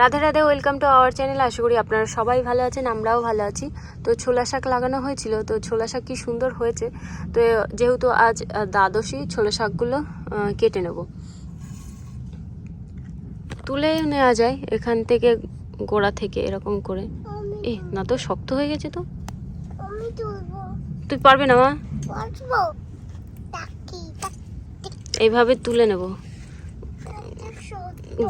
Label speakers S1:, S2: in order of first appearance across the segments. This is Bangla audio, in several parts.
S1: Radhe Radhe welcome to our channel আশা করি আপনারা সবাই ভালো আছেন আমরাও ভালো আছি। তো ছোলা শাক লাগানো হয়েছিল তো ছোলা শাক কি সুন্দর হয়েছে। তো যেহেতু আজ দ্বাদশী ছোলা শাকগুলো কেটে নেব। তুলে নেওয়া যায় এখান থেকে গোড়া থেকে এরকম করে। এ না তো শক্ত হয়ে গেছে তো। তুই পারবে না মা? এইভাবে তুলে নেব।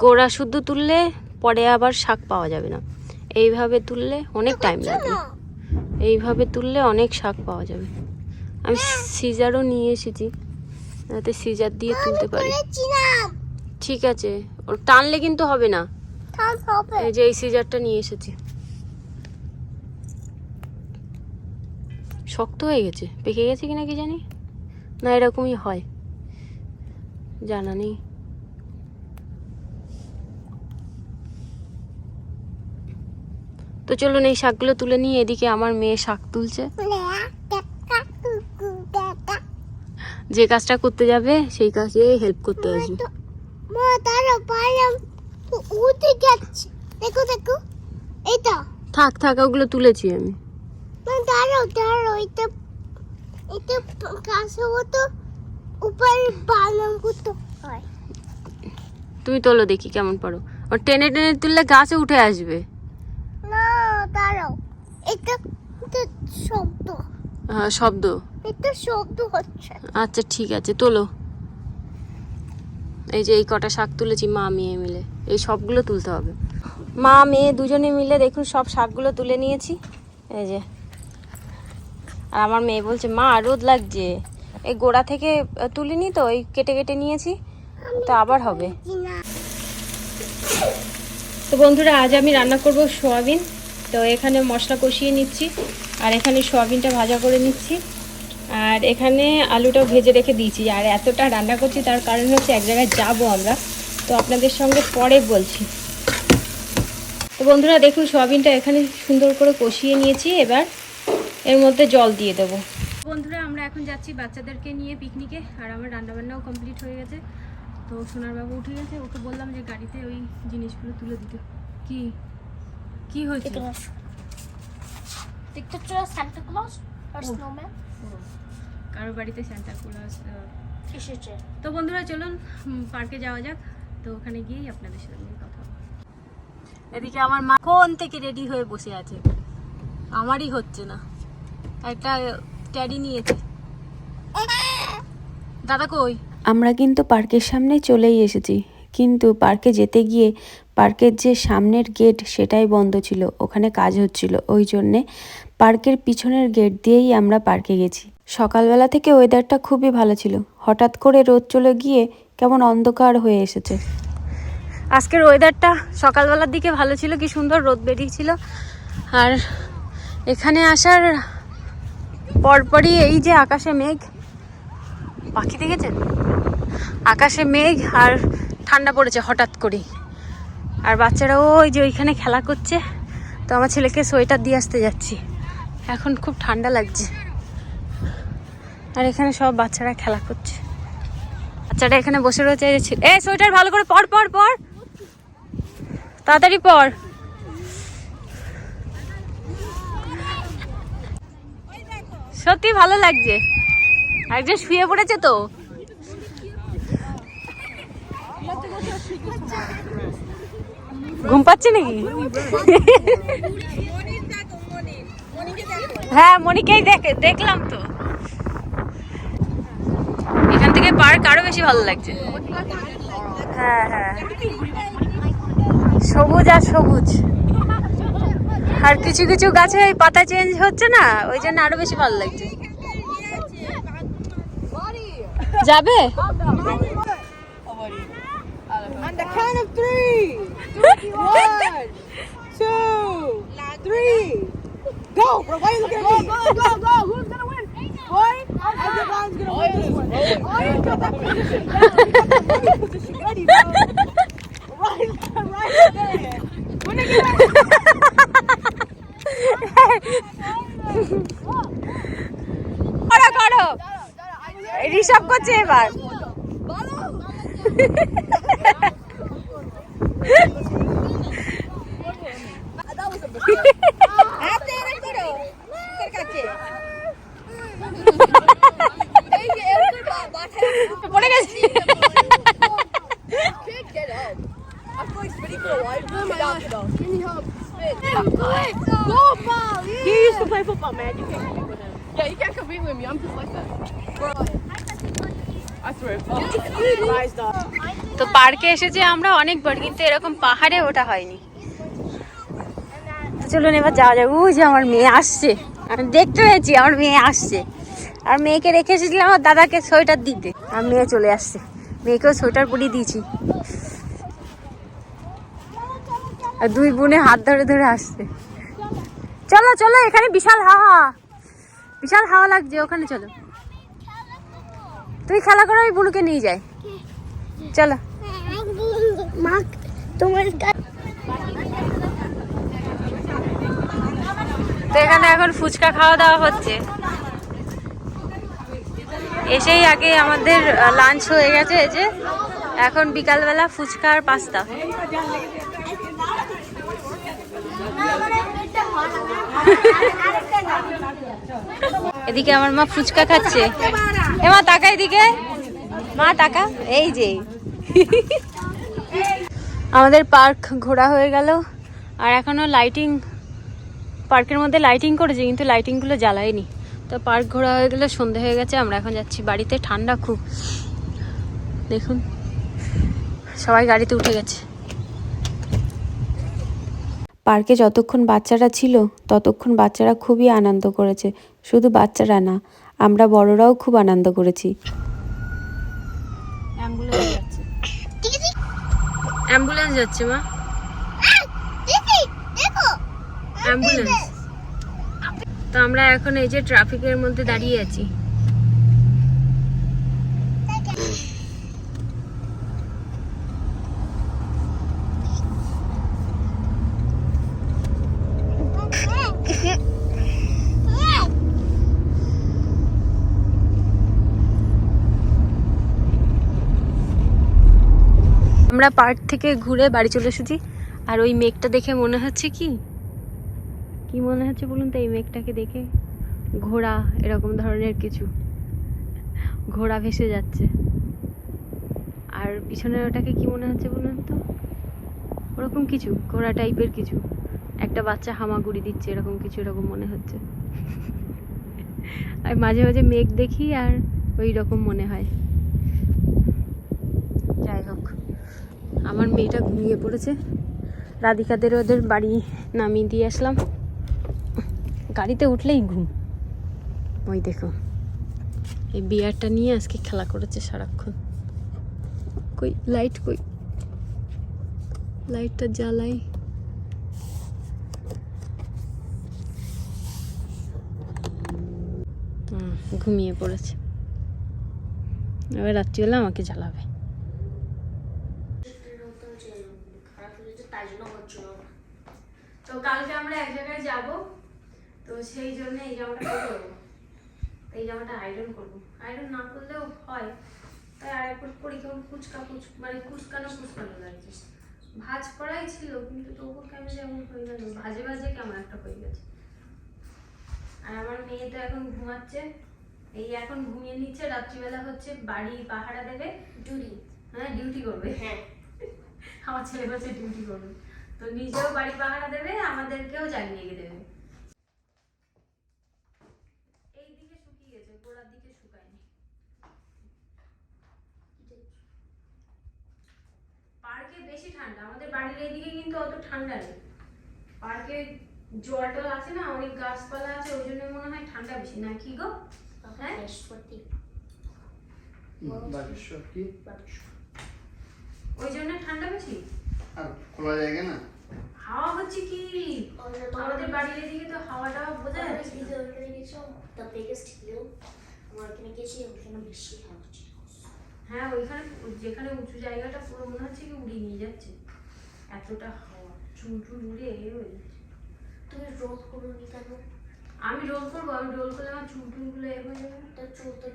S1: গোড়া শুদ্ধ তুললে পরে আবার শাক পাওয়া যাবে না। এইভাবে তুললে অনেক টাইম লাগবে এইভাবে তুললে অনেক শাক পাওয়া যাবে। আমি সিজারও নিয়ে এসেছি। যাতে সিজার দিয়ে তুলতে পারি। ঠিক আছে। ওর টানলে কিন্তু হবে না। এই যে এই সিজারটা নিয়ে এসেছি। শক্ত হয়ে গেছে। পেকে গেছে কিনা কি জানি? না এরকমই হয়। জানা নেই। তো চলুন এই শাকগুলো তুলে নিয়ে এদিকে আমার মেয়ে শাক তুলছে। যে কাজটা করতে যাবে, সেই কাজে হেল্প করতে আসবে। থাক থাক, ওগুলো তুলেছি আমি।
S2: দাঁড়াও দাঁড়াও এটা এটা কাছে মতো উপরে বানাম করতে
S1: তুমি তোলো দেখি কেমন পারো ও টেনে টেনে তুললে গাছে উঠে আসবে।
S2: এটা শব্দ।
S1: আহ, শব্দ।
S2: এটা শব্দ হচ্ছে।
S1: আচ্ছা ঠিক আছে তোলো। এই যে এই কটা শাক তুলেছি মা মেয়ে মিলে। এই সবগুলো তুলতে হবে। মা মেয়ে দুজনে মিলে দেখুন সব শাকগুলো তুলে নিয়েছি। এই যে। আর আমার মেয়ে বলছে মা রোদ লাগছে। এই গোড়া থেকে তুলিনি তো ওই কেটে কেটে নিয়েছি। তো আবার হবে। তো বন্ধুরা আজ আমি রান্না করব সোয়াবিন। তো এখানে মশলা কষিয়ে নিচ্ছি, আর এখানে সোয়াবিনটা ভাজা করে নিচ্ছি। আর এখানে আলুটাও ভেজে রেখে দিয়েছি, আর এতটা রান্না করছি তার কারণ হচ্ছে এক জায়গায় যাব আমরা। তো আপনাদের সঙ্গে পরে বলছি। তো বন্ধুরা, দেখুন সোয়াবিনটা এখানে সুন্দর করে কষিয়ে নিয়েছি, এবার এর মধ্যে জল দিয়ে দেবো। বন্ধুরা, আমরা এখন যাচ্ছি বাচ্চাদেরকে নিয়ে পিকনিকে, আর আমার রান্নাবান্নাও কমপ্লিট হয়ে গেছে। তো সোনার বাবু উঠে গেছে, ওকে বললাম যে গাড়িতে ওই জিনিসগুলো তুলে দিতে। কি? কি হয়েছে?
S2: দেখতে সান্টা ক্লজ আর স্নোম্যান
S1: কারোর বাড়িতে স্যান্টা ক্লজ
S2: এসেছে।
S1: তো বন্ধুরা চলুন পার্কে যাওয়া যাক। তো ওখানে গিয়েই আপনাদের সাথে কথা এদিকে আমার মা কোন থেকে রেডি হয়ে বসে আছে? আমারই হচ্ছে না। একটা ক্যারি নিয়েছে। দাদা কই?
S3: আমরা কিন্তু পার্কের সামনে চলেই এসেছি। কিন্তু পার্কে যেতে গিয়ে পার্কের যে সামনের গেট সেটাই বন্ধ ছিল, ওখানে কাজ হচ্ছিল। ওই জন্যে পার্কের পিছনের গেট দিয়েই আমরা পার্কে গেছি। সকালবেলা থেকে ওয়েদারটা খুবই ভালো ছিল। হঠাৎ করে রোদ চলে গিয়ে কেমন অন্ধকার হয়ে এসেছে।
S1: আজকের ওয়েদারটা সকালবেলার দিকে ভালো ছিল, কি সুন্দর রোদ বেরিয়েছিল। আর এখানে আসার পরপরই এই যে আকাশে মেঘ। পাখি দেখেছেন? আকাশে মেঘ আর ঠান্ডা পড়েছে হঠাৎ করেই। আর বাচ্চারাও ওই যে ওইখানে খেলা করছে। তো আমার ছেলেকে সোয়েটার দিয়ে আসতে যাচ্ছি। এখন খুব ঠান্ডা লাগছে। আর এখানে সব বাচ্চারা খেলা করছে। বাচ্চাটা এখানে বসে রয়েছে এ সোয়েটার ভালো করে পর পর পর। তাড়াতাড়ি পর। সত্যি ভালো লাগছে। একজন শুয়ে পড়েছে তো। ঘুম পাচ্ছে নাকি? হ্যাঁ মনিকেই দেখে, দেখলাম তো। এখান থেকে পার্ক আরও বেশি ভালো লাগছে। হ্যাঁ হ্যাঁ। সবুজ আর সবুজ। আর কিছু কিছু গাছে পাতা চেঞ্জ হচ্ছে না, ওই জন্য আরও বেশি ভালো লাগছে। যাবে?
S4: The count of three. One, two, three. Go, bro. Why are you looking at me? Go, go, go. Who's gonna win? Boy, Everyone's gonna win this one. Oh, you got that position down. You got that running position ready, bro. Right, right there. When they get
S1: করো করো ঋষভ করছে এবার পার্কে এসেছে আমরা অনেকবার, কিন্তু এরকম পাহাড়ে ওঠা হয়নি। চলুন এবার যাওয়া যাবে ওই যে আমার মেয়ে আসছে। আমি দেখতে পেয়েছি, আমার মেয়ে আসছে। আর মেয়েকে রেখে এসেছিলাম আমার দাদাকে সোয়েটার দিতে। আর মেয়ে চলে আসছে। মেয়েকেও সোয়েটার পরিয়ে দিয়েছি। আর দুই বোনে হাত ধরে ধরে আসছে। চলো চলো, এখানে বিশাল হাওয়া। বিশাল হাওয়া লাগছে, ওখানে চলো। তুই খেলা করো, আমি বুনুকে নিয়ে যাই। চলো।
S2: মা, তোমার
S1: তো এখানে এখন ফুচকা খাওয়া দাওয়া হচ্ছে। এসেই আগে আমাদের লাঞ্চ হয়ে গেছে, এই যে এখন বিকালবেলা ফুচকা আর পাস্তা এদিকে আমার মা ফুচকা খাচ্ছে। এ মা টাকা এদিকে। মা টাকা এই যে। আমাদের পার্ক ঘোরা হয়ে গেল। আর এখনও লাইটিং পার্কের মধ্যে লাইটিং করেছে কিন্তু লাইটিংগুলো জ্বালায়নি তো পার্ক ঘোরা হয়ে গেলে সন্ধে হয়ে গেছে আমরা এখন যাচ্ছি বাড়িতে ঠান্ডা খুব। দেখুন সবাই গাড়িতে উঠে গেছে।
S3: পার্কে যতক্ষণ বাচ্চারা ছিল ততক্ষণ বাচ্চারা খুবই আনন্দ করেছে। শুধু বাচ্চারা না আমরা বড়রাও খুব আনন্দ করেছি।
S1: অ্যাম্বুলেন্স যাচ্ছে মা। অ্যাম্বুলেন্স। তো আমরা এখন এই যে ট্রাফিকের মধ্যে দাঁড়িয়ে আছি। আমরা পার্ক থেকে ঘুরে বাড়ি চলে এসেছি। আর ওই মেঘটা দেখে মনে হচ্ছে কি? কি মনে হচ্ছে বলুন তো এই মেঘটাকে দেখে? ঘোড়া, এরকম ধরনের কিছু। ঘোড়া ভেসে যাচ্ছে। আর পিছনের ওটাকে কি মনে হচ্ছে বলুন তো? ওরকম কিছু, ঘোড়া টাইপের কিছু। একটা বাচ্চা হামাগুড়ি দিচ্ছে, এরকম কিছু, এরকম মনে হচ্ছে। আর মাঝে মাঝে মেঘ দেখি আর ওই রকম মনে হয় যাই হোক আমার মেয়েটা ঘুমিয়ে পড়েছে। রাধিকাদের ওদের বাড়ি নামিয়ে দিয়ে আসলাম। গাড়িতে উঠলেই ঘুম। ওই দেখো, এই বিয়ারটা নিয়ে আজকে খেলা করেছে সারাক্ষণ। কই, লাইট কই? লাইটটা জ্বালাই। ঘুমিয়ে পড়েছে। এবার রাত্রিবেলা আমাকে জ্বালাবে। তো কালকে আমরা এক জায়গায় যাব। তো সেই জন্য এই জামাটা করব এই জামাটা আয়রন করব। আয়রন না করলেও হয়। তাই আর একবার করি কেমন কুচকা কুচ মানে কুচকানো কুচকানো লাগছে ভাজ করাই ছিল কিন্তু তবু কেমন যেমন হয়ে গেল। ভাজে ভাজে কেমন একটা হয়ে গেছে। আর আমার মেয়ে তো এখন ঘুমাচ্ছে। এই এখন ঘুমিয়ে নিচ্ছে। রাত্রিবেলা হচ্ছে বাড়ি পাহারা দেবে। ডিউটি হ্যাঁ ডিউটি করবে। হ্যাঁ। আমার ছেলে হচ্ছে ডিউটি করবে। তো নিজেও বাড়ি পাহারা দেবে আমাদেরকেও জাগিয়ে দেবে। এই দিকে শুকিয়ে গেছে গোড়ার দিকে শুকায়নি। পার্কে বেশি ঠান্ডা আমাদের বাড়ির এইদিকে কিন্তু অত ঠান্ডা নেই। পার্কে জল টল আছে না অনেক গাছপালা আছে ওই জন্য মনে হয় ঠান্ডা বেশি। না কি গো? হ্যাঁ?
S5: বাগেশ্বর কি?
S1: ওই জন্য ঠান্ডা বেশি?
S5: আর খোলা জায়গা না?
S1: হাওয়া হচ্ছে কি? আমাদের বাড়ির এদিকে তো হাওয়া টাওয়া বোঝা যাচ্ছে
S2: biggest hill আমার এখানে গেছি ওখানে বেশি হাওয়া
S1: হ্যাঁ ওইখানে যেখানে উঁচু জায়গাটা পুরো মনে হচ্ছে কি উড়িয়ে নিয়ে যাচ্ছে। এতটা হাওয়া চুল টুল উড়ে এ হয়ে যাচ্ছে।
S2: তুমি রোদ করোনি কেন?
S1: আমি রোল করব আমি রোল করলে আমার চুল টুলগুলো এ হয়ে যাবে।
S2: তার ভিতর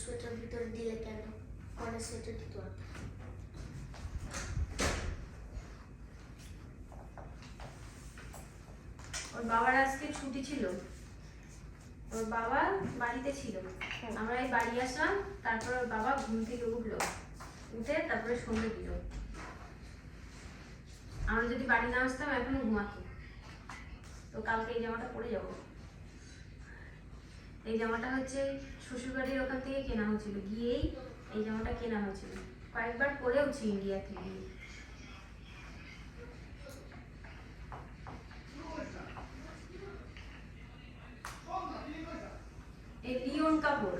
S2: সোয়েটার ভিতরে দিলে কেন? অনেক সোয়েটার দিতে
S1: ওর বাবার আজকে ছুটি ছিল। ওর বাবা বাড়িতে ছিল। আমরা এই বাড়ি আসলাম তারপর ওর বাবা ঘুম থেকে উঠল। উঠে তারপরে সন্ধে দিল। আমরা যদি বাড়ি না আসতাম এখনও ঘুমাতো। তো কালকে এই জামাটা পরে যাব। এই জামাটা হচ্ছে শ্বশুরবাড়ির ওখান থেকে কেনা হয়েছিল গিয়েই এই জামাটা কেনা হয়েছিল কয়েকবার পরেওছি ইন্ডিয়া থেকে। লিওন কাপড়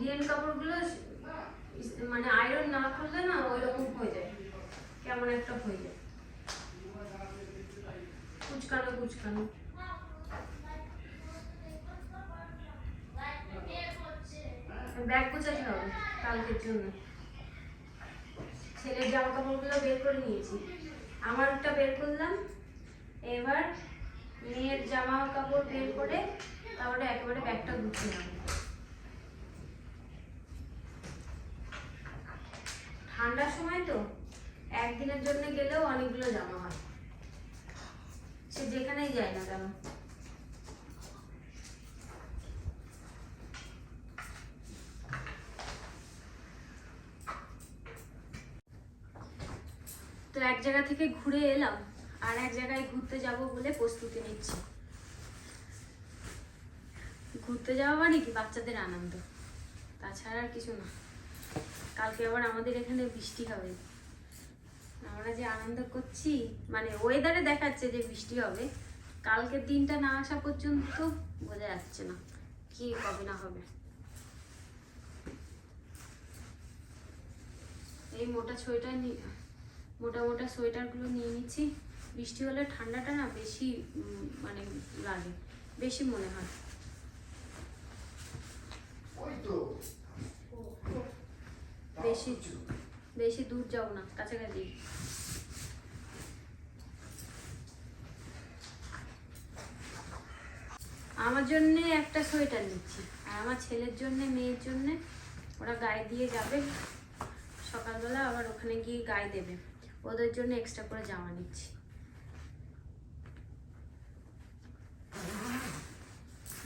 S1: লিওন কাপড়গুলো মানে আয়রন না করলে না ওই রকম হয়ে যায়। কেমন একটা হয়ে যায়। কুচকানো কুচকানো। ব্যাগ গোছাতে হবে কালকের জন্য। ছেলের জামা কাপড়গুলো বের করে নিয়েছি। আমারটা বের করলাম। এবার মেয়ের জামা কাপড় বের করে তারপরে একেবারে ব্যাগটা গুছিয়ে নেব ঠান্ডার সময় তো একদিনের জন্য গেলেও অনেকগুলো জামা হয়। সে যেখানেই যায় না কেন? তো এক জায়গা থেকে ঘুরে এলাম, আর এক জায়গায় ঘুরতে যাব বলে প্রস্তুতি নিচ্ছি। ঘুরতে যাওয়া মানে কি? বাচ্চাদের আনন্দ। তাছাড়া আর কিছু না। কালকে আবার আমাদের এখানে বৃষ্টি হবে। আমরা যে আনন্দ করছি মানে ওয়েদারে দেখাচ্ছে যে বৃষ্টি হবে, কালকের দিনটা না আসা পর্যন্ত বোঝা যাচ্ছে না কি হবে, না হবে। এই মোটা সোয়েটার মোটা মোটা সোয়েটারগুলো নিয়ে নিচ্ছি। বৃষ্টি হলে ঠান্ডাটা না বেশি মানে লাগে, বেশি মনে হয়। বেশি বেশি দূর যাও না, কাছাকাছি। আমার জন্য একটা সোয়েটার নিচ্ছি, আর আমার ছেলের জন্য, মেয়ের জন্য, ওরা গায়ে দিয়ে যাবে। সকালবেলা আবার ওখানে গিয়ে গায়ে দেবে। ওদের জন্য এক্সট্রা করে জামা নিচ্ছি।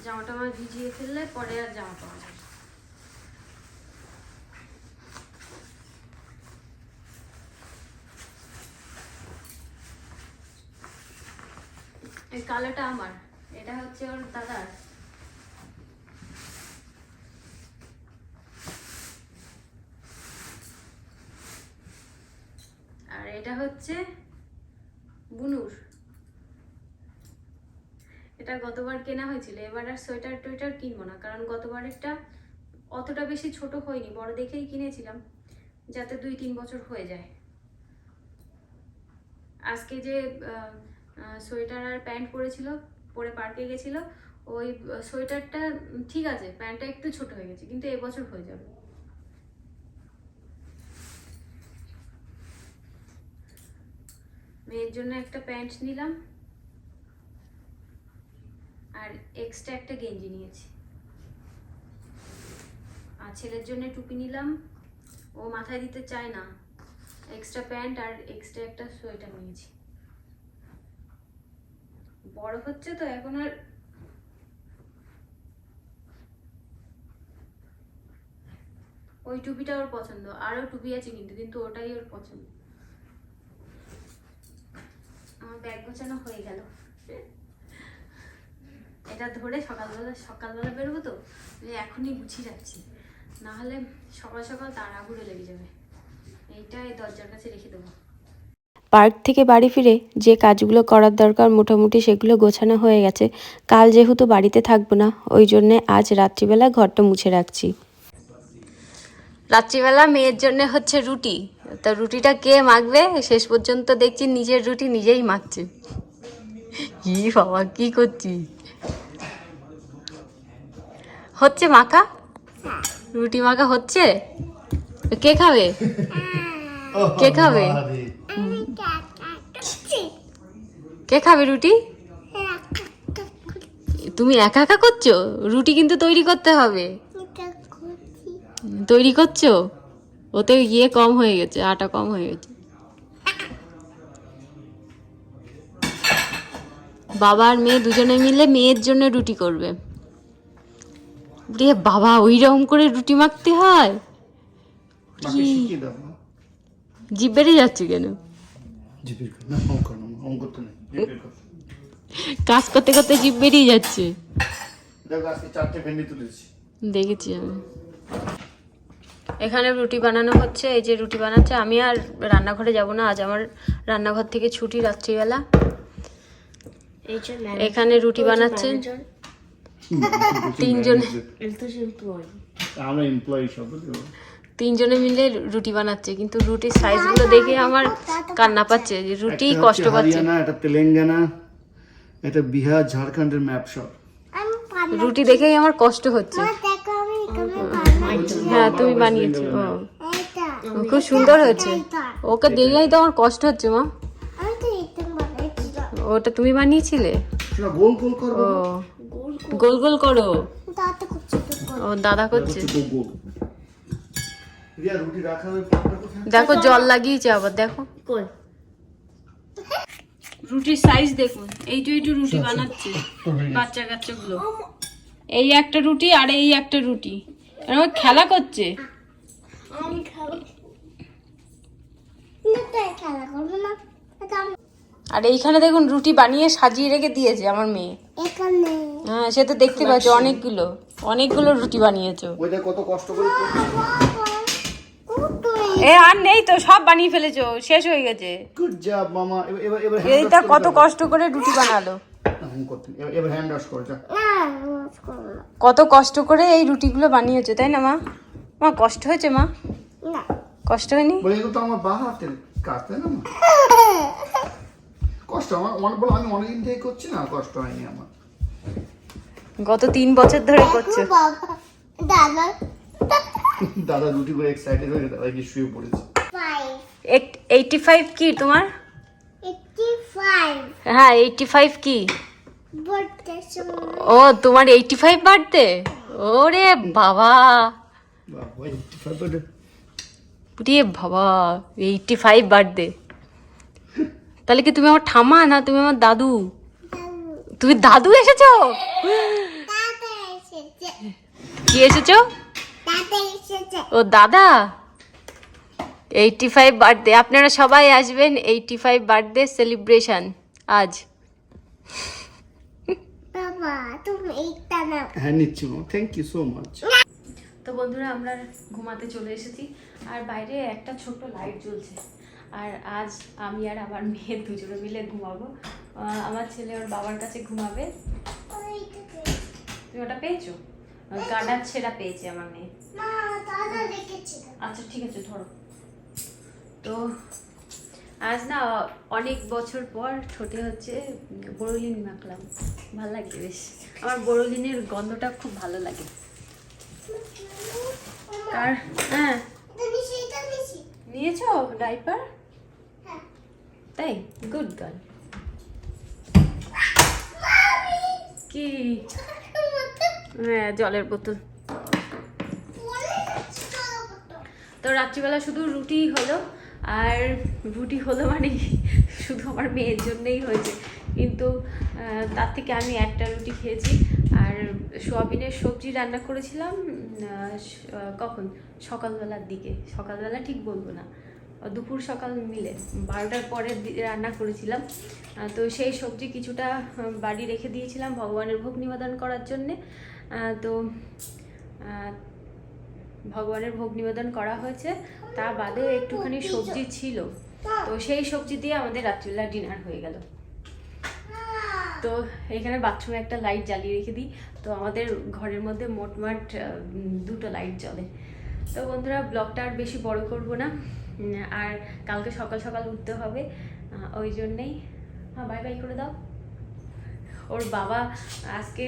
S1: জামাটা আমার ভিজিয়ে ফেললে পরে আর জামা পাওয়া যাবে না। এই কালোটা আমার। এটা হচ্ছে ওর দাদার। আর এটা হচ্ছে বুনুর। এটা গতবার কেনা হয়েছিল এবার আর সোয়েটার টোয়েটার কিনবো না কারণ গতবারেরটা অতটা বেশি ছোট হয়নি বড় দেখেই কিনেছিলাম যাতে দুই তিন বছর হয়ে যায়। আজকে যে আহ, সোয়েটার আর প্যান্ট পরেছিল, পরে পার্কে গেছিল। ওই সোয়েটারটা ঠিক আছে, প্যান্টটা একটু ছোট হয়ে গেছে, কিন্তু এবছর হয়ে যাবে। মেয়ের জন্য একটা প্যান্ট নিলাম। আর এক্সট্রা একটা গেঞ্জি নিয়েছি। আর ছেলের জন্য টুপি নিলাম। ও মাথায় দিতে চায় না। এক্সট্রা প্যান্ট আর এক্সট্রা একটা সোয়েটার নিয়েছি। বড় হচ্ছে তো এখন আর ওই টুপিটা ওর পছন্দ। আরও টুপি আছে কিন্তু কিন্তু ওটাই ওর পছন্দ। আমার ব্যাগ গোছানো হয়ে গেল। এটা ধরে সকালবেলা সকালবেলা বেরোবো তো এখনই গুছিয়ে যাচ্ছি না হলে সকাল সকাল তাড়াহুড়ো লেগে যাবে। এইটা এই দরজার কাছে রেখে দেবো।
S3: পার্ক থেকে বাড়ি ফিরে যে কাজগুলো করার দরকার মোটামুটি সেগুলো গোছানো হয়ে গেছে। কাল যেহেতু বাড়িতে থাকব না, ওই জন্যে আজ রাত্রিবেলা ঘরটা মুছে রাখছি।
S1: রাত্রিবেলা মেয়ের জন্য হচ্ছে রুটি। তা রুটিটা কে মাখবে? শেষ পর্যন্ত দেখছি নিজের রুটি নিজেই মাখছে। কি বাবা, কি করছি? হচ্ছে মাখা? রুটি মাখা হচ্ছে? কে খাবে? কে খাবে? কে খাবে রুটি? তুমি একা একা করছ? রুটি কিন্তু তৈরি করতে হবে। তৈরি করছ? ওতে ইয়ে কম হয়ে গেছে আটা কম হয়ে গেছে। বাবা আর মেয়ে দুজনে মিলে মেয়ের জন্য রুটি করবে। রে বাবা ওই রকম করে রুটি মাখতে হয়?
S5: দাও
S1: জিভ বেড়ে যাচ্ছে কেন? কাজ করতে করতে জিভ বেরিয়ে যাচ্ছে। দেখেছি আমি। এখানে রুটি বানানো হচ্ছে এই যে রুটি বানাচ্ছে। আমি আর রান্নাঘরে যাব না আজ আমার রান্নাঘর থেকে ছুটি রাত্রিবেলা। এখানে রুটি বানাচ্ছে। তিনজনে।
S5: আমরা এমপ্লয়ি সব
S1: তিনজনে মিলে রুটি বানাচ্ছে কিন্তু রুটির সাইজ সাইজগুলো দেখে আমার কান্না পাচ্ছে যে রুটি কষ্ট পাচ্ছে।
S5: না এটা তেলেঙ্গানা এটা বিহার ঝাড়খণ্ডের ম্যাপ সব।
S1: রুটি দেখেই আমার কষ্ট হচ্ছে। হ্যাঁ তুমি বানিয়েছো ও। খুব সুন্দর হয়েছে ওকে দেখলেই তো আমার কষ্ট হচ্ছে মা। ওটা তুমি বানিয়েছিলে?
S5: গোল গোল কর।
S1: ও। গোল গোল করো। ও দাদা করছে।
S5: গোল গোল। রিয়া রুটি রাখা হবে পাকটা কোথায়?
S1: দেখো জল লাগিয়েছে আবার দেখো।
S2: কই?
S1: রুটির সাইজ দেখুন এই যে একটু রুটি বানাচ্ছে বাচ্চা কাচ্চাগুলো এই একটা রুটি আর এই একটা রুটি। এরকম খেলা করছে।
S2: তো
S1: আর এইখানে দেখুন রুটি বানিয়ে সাজিয়ে রেখে দিয়েছে আমার মেয়ে। হ্যাঁ সে তো দেখতে পাচ্ছ অনেকগুলো অনেকগুলো রুটি বানিয়েছো।
S5: ওইটা কত কষ্ট করে
S1: এ আর নেই তো সব বানিয়ে ফেলেছো শেষ হয়ে গেছে।
S5: গুড জব মামা। এবার এবার এবার
S1: এইটা কত কষ্ট করে রুটি বানালো।
S5: এবার- হ্যান্ড ওয়াশ কর
S1: কত কষ্ট করে এই রুটিগুলো বানিয়েছো তাই না মা? মা কষ্ট হয়েছে মা?
S2: না।
S1: কষ্ট হয়নি?
S5: বলে তো আমার বা হাতের কাজ তাই না মা? কষ্ট আমার অনেক বলো আমি অনেকদিন থেকে করছি না কষ্ট হয়নি আমার।
S1: গত তিন বছর ধরে করছ।
S2: দাদা
S5: দাদা রুটি করে এক্সাইটেড হয়ে দাদা কি শুয়ে পড়েছে?
S1: কি তোমার? হ্যাঁ এইটি ফাইভ কি
S2: বার্থডে
S1: ও তোমার এইটি ফাইভ বার্থডে ওরে বাবা। রে বাবা এইটি ফাইভ বার্থডে তাহলে কি তুমি আমার ঠামা না তুমি আমার দাদু? তুমি দাদু এসেছ?
S2: দাদা
S1: কি এসেছে? ও দাদা? এইটি ফাইভ বার্থডে আপনারা সবাই আসবেন এইটি ফাইভ বার্থডে সেলিব্রেশন আজ
S5: হ্যাঁ নিচ্ছি থ্যাংক ইউ সো মাচ
S1: তো বন্ধুরা আমরা ঘুমাতে চলে এসেছি। আর বাইরে একটা ছোট্ট লাইট জ্বলছে। আর আজ আমি আর আমার মেয়ে দুজনে মিলে ঘুমাবো। আমার ছেলে ওর বাবার কাছে ঘুমাবে। তুমি ওটা পেয়েছ? গার্ডার ছেঁড়া পেয়েছে আমার মেয়ে। আচ্ছা ঠিক আছে ধরো। তো আজ না অনেক বছর পর ঠোঁটে হচ্ছে বড়লিন মাখলাম। ভালো লাগে বেশ। আমার বড়লিনের গন্ধটা খুব ভালো লাগে। আর হ্যাঁ। নিয়েছো ডাইপার?
S2: হ্যাঁ।
S1: তাই? Good girl. কি? হ্যাঁ জলের বোতল। তো রাত্রিবেলা শুধু রুটি হলো, আর রুটি হলো মানে শুধু আমার মেয়ের জন্যই হয়েছে। কিন্তু তার থেকে আমি একটা রুটি খেয়েছি, আর সোয়াবিনের সবজি রান্না করেছিলাম কখন? সকালবেলার দিকে। সকালবেলা ঠিক বলব না। দুপুর সকাল মিলে। বারোটার পরের দি- রান্না করেছিলাম। তো সেই সবজি কিছুটা বাড়ি রেখে দিয়েছিলাম ভগবানের ভোগ নিবেদন করার জন্যে। তো ভগবানের ভোগ নিবেদন করা হয়েছে। তা বাদেও একটুখানি সবজি ছিল। তো সেই সবজি দিয়ে আমাদের রাত্রিবেলা ডিনার হয়ে গেল। তো এখানে বাথরুমে একটা লাইট জ্বালিয়ে রেখে দিই। তো আমাদের ঘরের মধ্যে মোটমাট দুটো লাইট জ্বলে। তো বন্ধুরা ব্লগটা আর বেশি বড় করব না। আর কালকে সকাল সকাল উঠতে হবে। ওই জন্যেই। হ্যাঁ বাই বাই করে দাও। ওর বাবা আজকে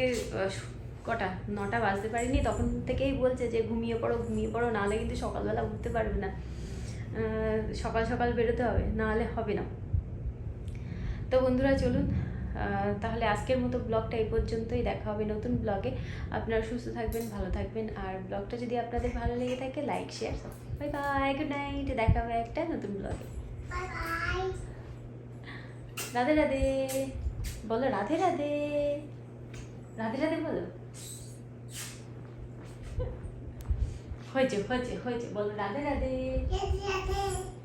S1: কটা? নটা বাজতে পারিনি তখন থেকেই বলছে যে ঘুমিয়ে পড়ো ঘুমিয়ে পড়ো নাহলে কিন্তু সকালবেলা উঠতে পারবে না। সকাল সকাল বেরোতে হবে নাহলে হবে না। তো বন্ধুরা চলুন তাহলে আজকের মতো ব্লগটা এই পর্যন্তই দেখা হবে নতুন ব্লগে। আপনারা সুস্থ থাকবেন ভালো থাকবেন আর ব্লগটা যদি আপনাদের ভালো লেগে থাকে like share bye bye good night দেখা হবে একটা নতুন ব্লগে। রাধে রাধে বলো রাধে রাধে। রাধে রাধে বলো। হয়েছে হয়েছে হয়েছে বলো রাধে রাধে
S2: রাধে রাধে